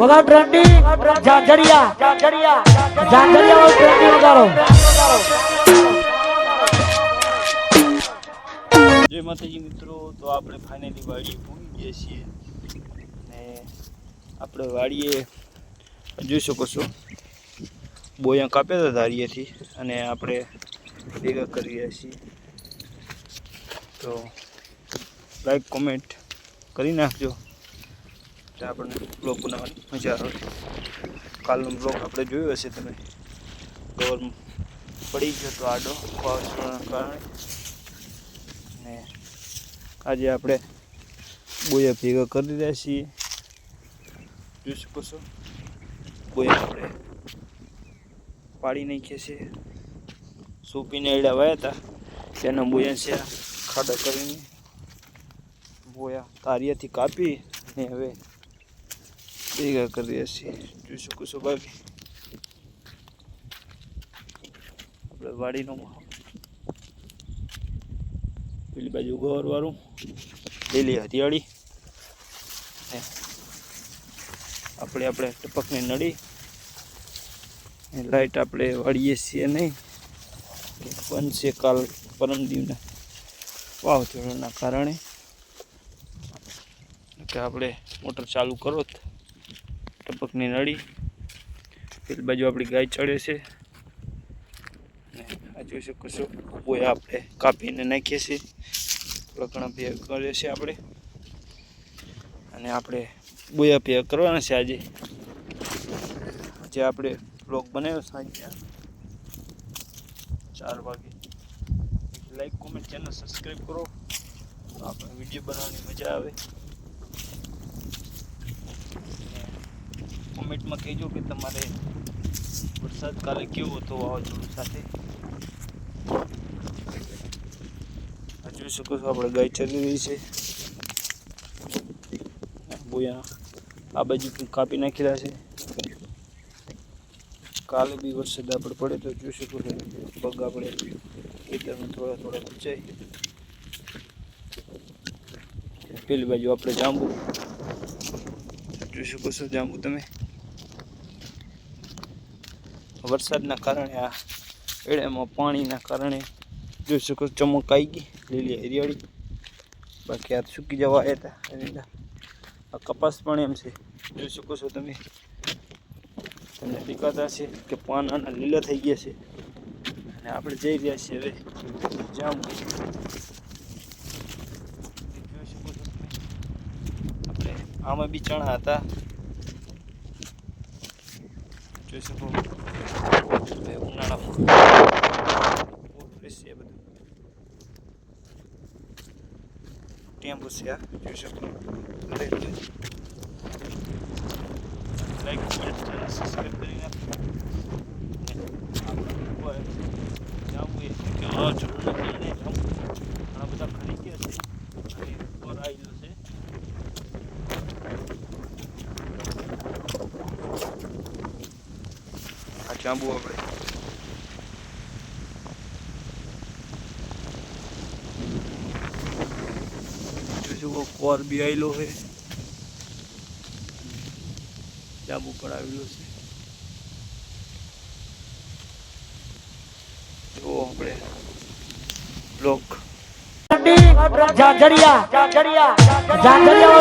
વગાડ trendy ઝાંઝરિયા ઝાંઝરિયા trendy વગાડો. જય માતાજી મિત્રો, તો આપણે ફાઇનલી વાડીએ પૂરી ગયા છીએ. ને આપણે વાડીએ જોઈ શકો છો બોયા કાપ્યા હતા ધારીએથી, અને આપણે ભેગા કરી રહ્યા છીએ. તો લાઈક કોમેન્ટ કરી નાખજો. એટલે આપણને બ્લોગ બનાવવાની મજા આવે. કાલનો બ્લોગ આપણે જોયો હશે તમે. ગવર પડી ગયો તો આડો વાવાઝોડાના કારણે. ને આજે આપણે બોયા ભેગા કરી રહ્યા છીએ. જોઈ શકો છો. બોયા આપણે પાડી નાખીએ છીએ સૂપીને એડા વાયા હતા. તેના બોયા છે ખાડા કરીને. બોયા તારિયાથી કાપી ને હવે ભેગા કરીએ છીએ. જોઈ શકો છો બાકી. આપણે વાડીનો પેલી બાજુ ગોર વાળું લીલી હરિયાળી આપણે આપણે ટપકને નડી. લાઈટ આપણે વાળીએ છીએ નહીં. બનશે કાલ પરમ દિવના વાવાઝોડાના કારણે. કે આપણે મોટર ચાલુ કરો ટપકની નળી. પેલી બાજુ આપણી ગાય ચડે છે. આ જોઈ શકો છો કોઈ આપણે કાપીને નાખીએ છીએ. ઘણા ભેગ કરીએ છીએ આપણે. અને આપણે બોયા ભેગ કરવાના છે આજે. આજે આપણે બ્લોગ બનાવ્યો સાંજના ચાર વાગે. લાઈક, કોમેન્ટ, ચેનલ સબસ્ક્રાઈબ કરો. આપણે વીડિયો બનાવવાની મજા આવે. કોમેન્ટમાં કહેજો કે તમારે વરસાદ કાલે કેવો હતો વાવાઝોડું સાથે. આ જોઈ શકો છો આપણે ગાય ચલી રહી છે. બોયા આ બાજુ પણ કાપી નાખેલા છે. કાલે બી વરસાદ આપણે પડે તો જોઈ શકો છો. પગ આપણે ખેતરમાં થોડા થોડા ખૂંચાય પેલી બાજુ આપણે જાંબુ. જોઈ શકો છો જાંબુ તમે. વરસાદના કારણે આ એળામાં પાણીના કારણે જોઈ શકો ચમક આવી ગઈ, લીલી હરિયાળી. બાકી આ સૂકી જવા આવ્યા હતા, એની આ કપાસ પણ એમ છે. જોઈ શકો છો તમે. તમને દેખાતા છે કે પાન આના લીલા થઈ ગયા છે. અને આપણે જઈ રહ્યા છીએ હવે જામ. આપણે આમાં બી ચણા હતા. જોઈ શકો ઉનાળામાં બહુ ફ્રેશ છે બધું. ટેમ્પો છે આ. જોઈ શકો લાઈક કોમેન્ટ ચેનલ સબસ્ક્રાઈબ કરી નાખો જાવું એ કે જરૂર નથી જાવું ઘણા બધા ખરી ગયા છે અને ઉપર આવેલું છે આ જાંબુ આપણે જુઓ કોર બી આવેલો છે જાંબુ પણ આવેલું છે. જુઓ આપણે બ્લોક જાજરિયા જાજરિયા જાજરિયા